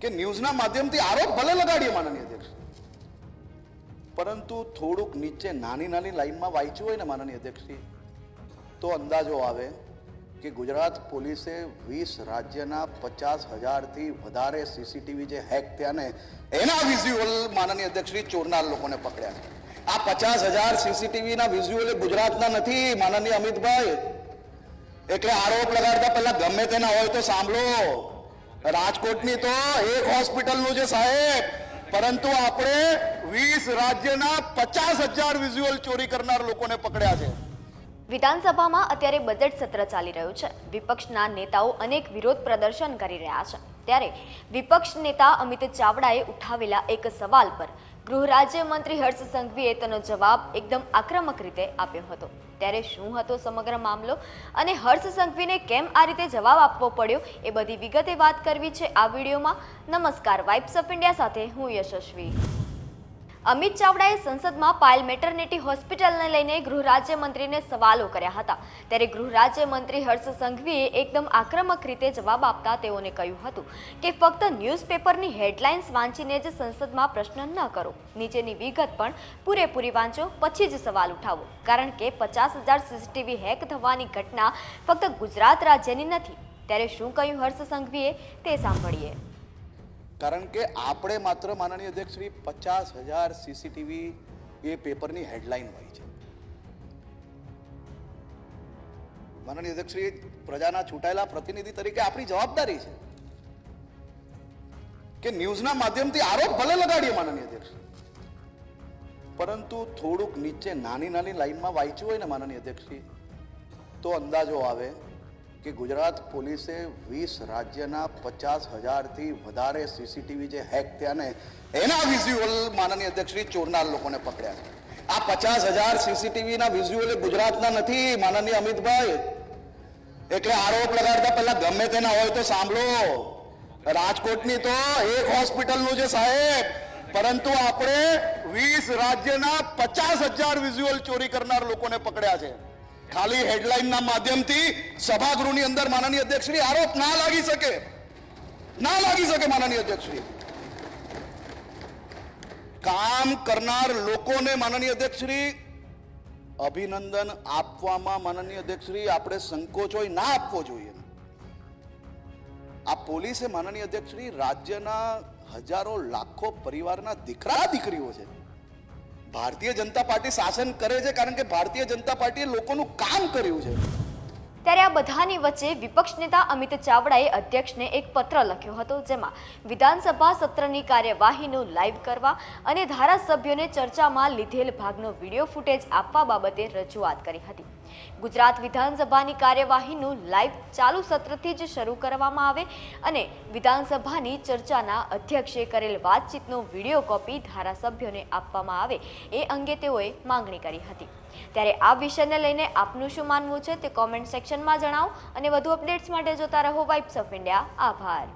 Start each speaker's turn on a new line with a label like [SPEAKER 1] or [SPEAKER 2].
[SPEAKER 1] કે ન્યૂઝના માધ્યમથી આરોપ ભલે લગાડીએ, માનનીય અધ્યક્ષ. પરંતુ થોડુંક નીચે નાની નાની લાઈનમાં વાંચ્યું હોય ને, માનનીય અધ્યક્ષજી તો અંદાજો આવે કે ગુજરાત પોલીસે વીસ રાજ્યના પચાસ હજારથી વધારે સીસીટીવી જે હેક થયા ને, એના વિઝ્યુઅલ માનનીય અધ્યક્ષજી ચોરનાર લોકોને પકડ્યા. આ પચાસ હજાર સીસીટીવીના વિઝ્યુઅલ ગુજરાતના નથી, માનનીય અમિતભાઈ. એટલે આરોપ લગાડતા પહેલા ગમે તેના હોય તો સાંભળો. રાજકોટની તો એક હોસ્પિટલનું છે સાહેબ. પરંતુ આપણે વીસ રાજ્યના પચાસ હજાર વિઝ્યુઅલ ચોરી કરનાર લોકોને પકડ્યા છે.
[SPEAKER 2] વિધાનસભામાં અત્યારે બજેટ સત્ર ચાલી રહ્યું છે. વિપક્ષના નેતાઓ અનેક વિરોધ પ્રદર્શન કરી રહ્યા છે. ત્યારે વિપક્ષ નેતા અમિત ચાવડાએ ઉઠાવેલા એક સવાલ પર ગૃહ રાજ્યમંત્રી હર્ષ સંઘવીએ તેનો જવાબ એકદમ આક્રમક રીતે આપ્યો હતો. ત્યારે શું હતો સમગ્ર મામલો અને હર્ષ સંઘવીને કેમ આ રીતે જવાબ આપવો પડ્યો એ બધી વિગતે વાત કરવી છે આ વિડીયોમાં. નમસ્કાર, વાઇબ્સ ઓફ ઇન્ડિયા સાથે હું યશસ્વી. અમિત ચાવડાએ સંસદમાં પાયલ મેટરનિટી હોસ્પિટલને લઈને ગૃહ રાજ્યમંત્રીને સવાલો કર્યા હતા. ત્યારે ગૃહ રાજ્યમંત્રી હર્ષ સંઘવીએ એકદમ આક્રમક રીતે જવાબ આપતા તેઓને કહ્યું હતું કે, ફક્ત ન્યૂઝપેપરની હેડલાઇન્સ વાંચીને જ સંસદમાં પ્રશ્ન ન કરો. નીચેની વિગત પણ પૂરેપૂરી વાંચો, પછી જ સવાલ ઉઠાવો. કારણ કે પચાસ હજાર સીસીટીવી હેક થવાની ઘટના ફક્ત ગુજરાત રાજ્યની નથી. ત્યારે શું કહ્યું હર્ષ સંઘવીએ? તે સાંભળીએ.
[SPEAKER 1] કારણ કે આપણે માત્ર માનનીય અધ્યક્ષ શ્રી પચાસ હજાર સીસીટીવી એ પેપરની હેડલાઇન હોય છે. માનનીય અધ્યક્ષ શ્રી, પ્રજાના ચૂંટાયેલા પ્રતિનિધિ તરીકે આપણી જવાબદારી છે કે ન્યૂઝના માધ્યમથી આરોપ ભલે લગાડીએ માનનીય અધ્યક્ષ. પરંતુ થોડુંક નીચે નાની નાની લાઈનમાં વાંચ્યું હોય ને માનનીય અધ્યક્ષજી તો અંદાજો આવે કે ગુજરાત પોલીસે વીસ રાજ્યના પચાસ હજારથી વધારે સીસીટીવી જે હેક થયા ને, એના વિઝ્યુઅલ માનનીય અધ્યક્ષશ્રી ચોરનાર લોકોને પકડ્યા આ પચાસ હજાર સીસીટીવીના વિઝ્યુઅલ ગુજરાતના નથી, માનનીય અમિતભાઈ. એટલે આરોપ લગાડતા પહેલા ગમે તેના હોય તો સાંભળો. રાજકોટની તો એક હોસ્પિટલનું છે સાહેબ. પરંતુ આપણે વીસ રાજ્યના પચાસ હજાર વિઝ્યુઅલ ચોરી કરનાર લોકોને પકડ્યા છે. ખાલી હેડલાઇનના માધ્યમથી સભાગૃહની અંદર માનનીય અધ્યક્ષશ્રી આરોપ ના લાગી શકે. ના લાગી શકે માનનીય અધ્યક્ષશ્રી. કામ કરનાર લોકોને માનનીય અધ્યક્ષશ્રી અભિનંદન આપવામાં માનનીય અધ્યક્ષશ્રી આપણે સંકોચ હોય ના આપવો જોઈએ. આ પોલીસે માનનીય અધ્યક્ષશ્રી રાજ્યના હજારો લાખો પરિવારના દીકરા દીકરીઓ છે. ભારતીય જનતા પાર્ટી શાસન કરે છે કારણ કે ભારતીય જનતા પાર્ટીએ લોકોનું કામ કર્યું છે.
[SPEAKER 2] ત્યારે આ બધાની વચ્ચે વિપક્ષ નેતા અમિત ચાવડાએ અધ્યક્ષને એક પત્ર લખ્યો હતો જેમાં વિધાનસભા સત્રની કાર્યવાહીનું લાઈવ કરવા અને ધારાસભ્યોને ચર્ચામાં લીધેલ ભાગનો વીડિયો ફૂટેજ આપવા બાબતે રજૂઆત કરી હતી. ગુજરાત વિધાનસભાની કાર્યવાહીનું લાઈવ ચાલુ સત્રથી જ શરૂ કરવામાં આવે અને વિધાનસભાની ચર્ચાના અધ્યક્ષે કરેલ વાતચીતનો વીડિયો કોપી ધારાસભ્યોને આપવામાં આવે એ અંગે તેઓએ માંગણી કરી હતી. ત્યારે આ વિષયને લઈને આપનું શું માનવું છે તે કોમેન્ટ સેક્શનમાં જણાવો અને વધુ અપડેટ્સ માટે જોતા રહો વાઇબ્સ ઓફ ઇન્ડિયા આભાર.